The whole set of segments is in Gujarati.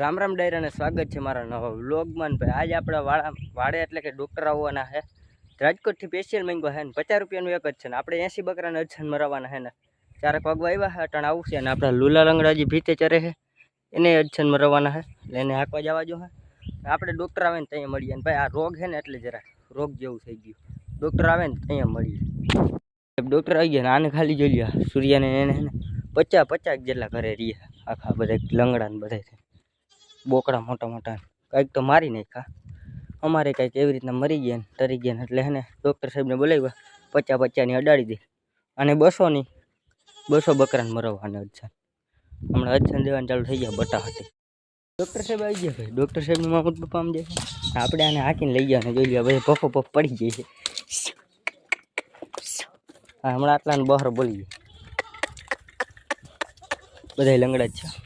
રામ રામ ડાયરાને સ્વાગત છે મારા નવા વ્લોગમાં. ને ભાઈ, આજે આપણે વાળા વાડે એટલે કે ડૉક્ટર આવવાના છે. રાજકોટથી સ્પેશિયલ મેંગો છે ને, પચાસ રૂપિયાનું એક જ છે ને, આપણે એંસી બકરાને અજન મરાવવાના છે ને. ચારેક વાગવા આવ્યા છે, અટાણ આવશે અને આપણા લુલા લંગડા જે ભીતે ચરે છે, એને અજન મરાવવાના છે. એને હાંકવા જવા જો હે આપણે ડૉક્ટર આવે ને ત્યાં મળીએ અને ભાઈ, આ રોગ છે ને, એટલે જરા રોગ જેવું થઈ ગયું. ડૉક્ટર આવે ને ત્યાં મળીએ. ડૉક્ટર આવી ગયા ને, આને ખાલી જોઈ લ્યો સૂર્યાને એને પચાસ પચાસ જેટલા ઘરે રહીએ આખા બધા લંગડા ને બધા બોકડા મોટા મોટા. કંઈક તો મારી નાખ્યા. અમારે કંઈક એવી રીતના મરી ગયા ને તરી ગયા એટલે એને ડૉક્ટર સાહેબને બોલાવ્યા પચાસ પચાની અડાડી દે અને બસોની, બસો બકરાને મરવાના અચ્છા હમણાં અચ્છા દેવાનું ચાલુ થઈ ગયા, બટા હતી ડૉક્ટર સાહેબ આવી ગયા ભાઈ. ડૉક્ટર સાહેબનું મામૂદ પપ્પા આમ જાય આપણે આને હાંકીને લઈ ગયા જોઈ લ્યા બધા પફો પફ પડી જાય છે. હમણાં આટલાને બહાર બોલી ગયા. બધા લંગડા જ છે.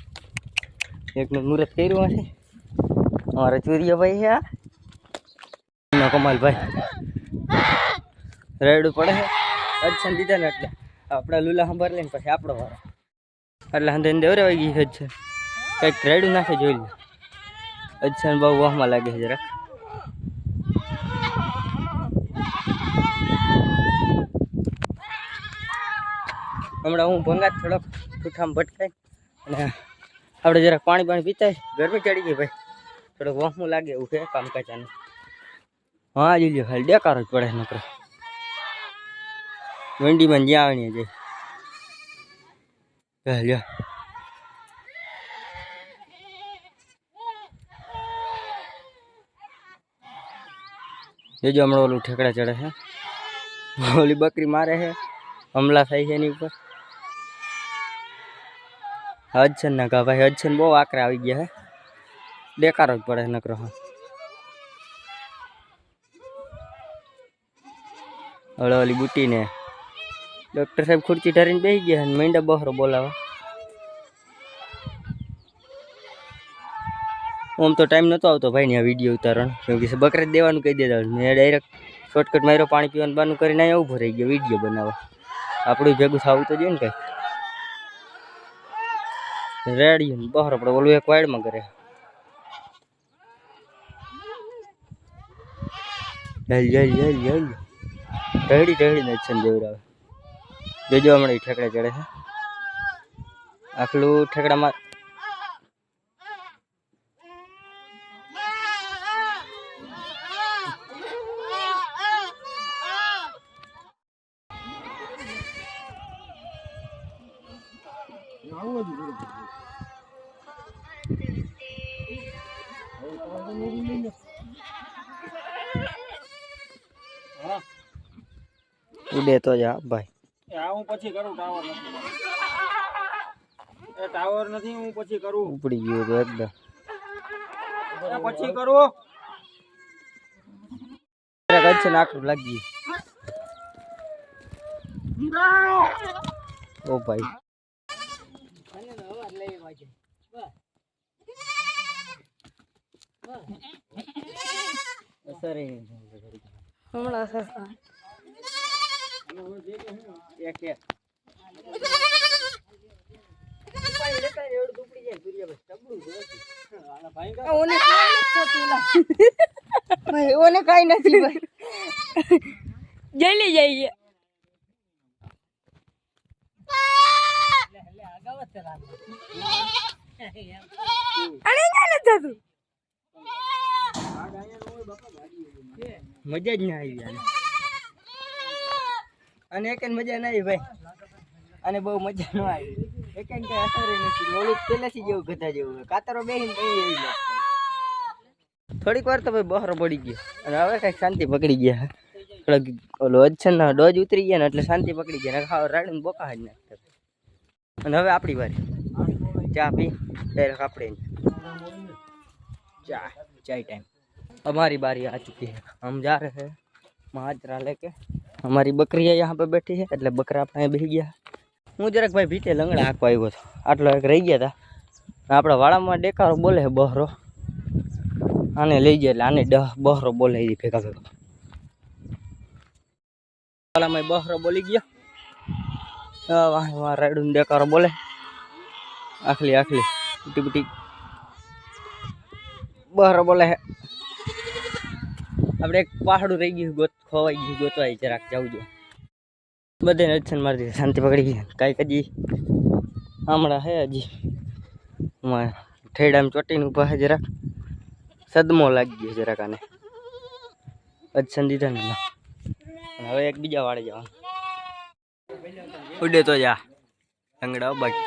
એકનું મુહૂર્ત કર્યું હશે. અમારા ચોરિયાભાઈ છે આ. કમાલભાઈ. રેડું પડે છે. અચ્છા દીધા ને એટલે. આપણા લુલા સંભાર લઈને પછી આપણો વારો. એટલે હંધે દેવરે વાગી ગઈ છે. કંઈક રેડું નાખે જોઈ લે. અચ્છા બહુ વાહમાં લાગે છે, જરાક. હમણાં હું ભંગાત થોડોક ઠૂઠામાં ભટકાય. અને આપણે જરાક પાણી પાણી પીતા ગરમી ચડી ગઈ ભાઈ. થોડોક વહમું લાગે એવું છે કામકાજ આને. હા જોઈ લો ખાલી ડેકારો જ પડે નકરો. મંડીમાં જ્યાં આવે ને જાય લ્યો. જોજો હમણાં ઓલું ઠેકડા ચડે છે. ઓલી બકરી મારે છે. હમલા થાય છે એની ઉપર. હજન ના કા ભાઈ હજન બહુ આકરા આવી ગયા હે. બેકારો જ પડે નકરો હળો ઓલી બુટીને. ડૉક્ટર સાહેબ ખુરચી ઢારીને બેસી ગયા અને મીંડા બહરો બોલાવા. આમ તો ટાઈમ નહોતો આવતો ભાઈ ને આ વીડિયો ઉતારણ કેમ કે બકરે દેવાનું કહી દેતા મેં ડાયરેક્ટ શોર્ટકટ માર્યો, પાણી પીવાનું બાનું કરીને અહીંયા ઊભો રહી ગયો વીડિયો બનાવવા. આપણું ભેગું થવું તો જોઈએ ને કંઈ. રેડી બહાર આપણે ઓલું એક વાઈડમાં કરે જલ જલ ને છે જોઈ દેવરાવે જોજો હમણાં ઠેકડા ચડે છે. આખલું ઠેકડામાં ઉડે તો જા ભાઈ આ હું પછી કરું ટાવર નથી એ ટાવર નથી હું પછી કરું ઉપડી ગયો તો એકદમ એ પછી કરું જરાક જ છે ને આખું લાગી ઓ ભાઈ અસરે હમણાં સસ્તા એક એક ઓને કાઈ નથી થતું લા. ભાઈ ઓને કાઈ નથી ભાઈ જલ્દી જઈએ અરે ના નથી થતું મજા જ ના આવી અને એક મજા ના આવી ભાઈ. અને બહુ મજા ન આવી. એક કઈ અસર નથી. ઓલું પેલાથી જેવું, ગધા જેવું કાતરો બેહીને તો એવી. થોડીક વાર તો ભાઈ બહાર પડી ગયો. અને હવે કંઈક શાંતિ પકડી ગયા. ઓલો અચ્છન ડોજ ઉતરી ગયા ને એટલે શાંતિ પકડી ગયા. ખાવ રાડીને બોકા જ નાખતા અને હવે આપણી વારી. ચા પી. ડાયરેક્ટ આપણે. ચા. ચાય ટાઈમ અમારી બારી આ ચૂકી આમ હમ જા રહે મહાજરા લેકે અમારી બકરી યહાં પર બેઠી હે એટલે બકરા આપણે બેસી ગયા. હું જરાક ભાઈ ભીટે લંગડા આંકવા આવ્યો હતો આટલો એક રહી ગયા હતા આપણા વાળામાં ડેકારો બોલે બહરો. આને લઈ જાય એટલે આને ડહ બહરો બોલે ભેગા ભેગા. વાળામાં બહરો બોલી ગયા. વાહ રાયડું ડેકારો, બોલે. આખલી આખલી. બુટી બુટી બહાર બોલે. હે આપણે એક પહાડું રહી ગયું, ગોત, ખોવાઈ ગયું, ગોતવાય જરાક, જવું જો બધે નજન મારી દીધી શાંતિ પકડી ગઈ. કાંઈક હજી હમણાં હે હજી. ઠેડામાં ચોટીને ઊભા હે જરાક. સદમો લાગી ગયો જરાક આને. અજસન દીધા ને હવે એક બીજા વાળે જવાનું. ઉડે તો જા. લંગડા બાકી.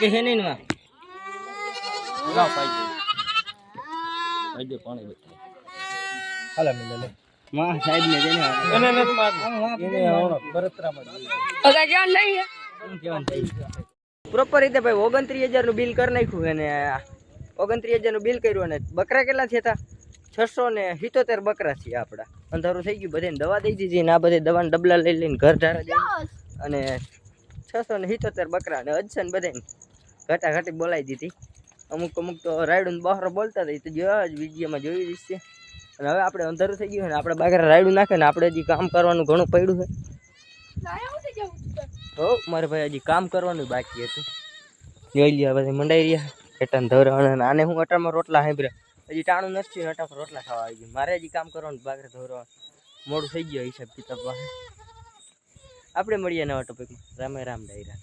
કે હે નહીં માં? લાવ પાઈ દે. પાઈ દે પાણી બેઠા હાલે મિલે લે. માં સાહેબ ને જઈને એને નથી મારવું. એને આવડો બરતરામાં જ. પ્રોપર રીતે ભાઈ ઓગણત્રીસ હજારનું બિલ કરી નાખ્યું અને ઓગણત્રીસ હજારનું બિલ કર્યું અને બકરા કેટલા થયા હતા? છસો ને સિત્તોતેર બકરા છે આપડા અંધારું થઈ ગયું બધાને દવા દઈ દીધી ને આ બધે દવાના ડબલા લઈ લઈને ઘર ધારા અને છસો ને સિત્તોતેર બકરા અને અજસન બધાને ઘટા ઘટી બોલાવી દીધી. અમુક અમુક તો રાયડું બહાર બોલતા હતા તો જોયા જ વિડીયોમાં જોઈ જ છે અને હવે આપણે અંધારું થઈ ગયું ને આપણે બાગરા રાયડું નાખે ને આપણે હજી કામ કરવાનું ઘણું પડ્યું છે. હો મારે ભાઈ હજી કામ કરવાનું બાકી હતું. જોઈ લ્યા પછી મંડાઈ રહ્યા. હેઠળ ધોરણ અને આને હું અટામાં રોટલા સાંભળ્યા. હજી ટાણું નથી થયું, અટા રોટલા ખાવા આવી ગયું. મારે હજી કામ કરવાનું બાકી ધોરણ. મોડું થઈ ગયું હિસાબ કિતાબ પાસે આપણે મળીએ નવા ટોપિકમાં રામે રામ ડાયરા.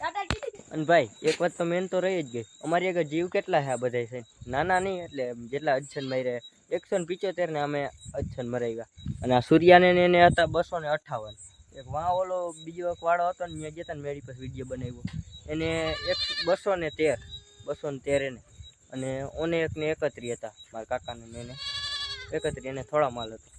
અને ભાઈ એક વાત તો મેન તો રહી જ ગઈ. અમારી આગળ જીવ કેટલા છે આ બધા છે? નાના નહીં એટલે જેટલા અજસન માર્યા. એકસો ને પિચોતેર ને અમે અચ્છન મરાવ્યા અને આ સૂર્યાને ને એને હતા બસો ને અઠાવન. એક વાં ઓલો બીજો એક વાળો હતો ને ત્યાં જતા ને મેળી પાસે વીડિયો બનાવ્યો. એને એક બસો ને તેર બસો ને તેર એને. અને ઓને એકને એકત્રી હતા મારા કાકાને એને. એકત્રી એને થોડા માલ હતો.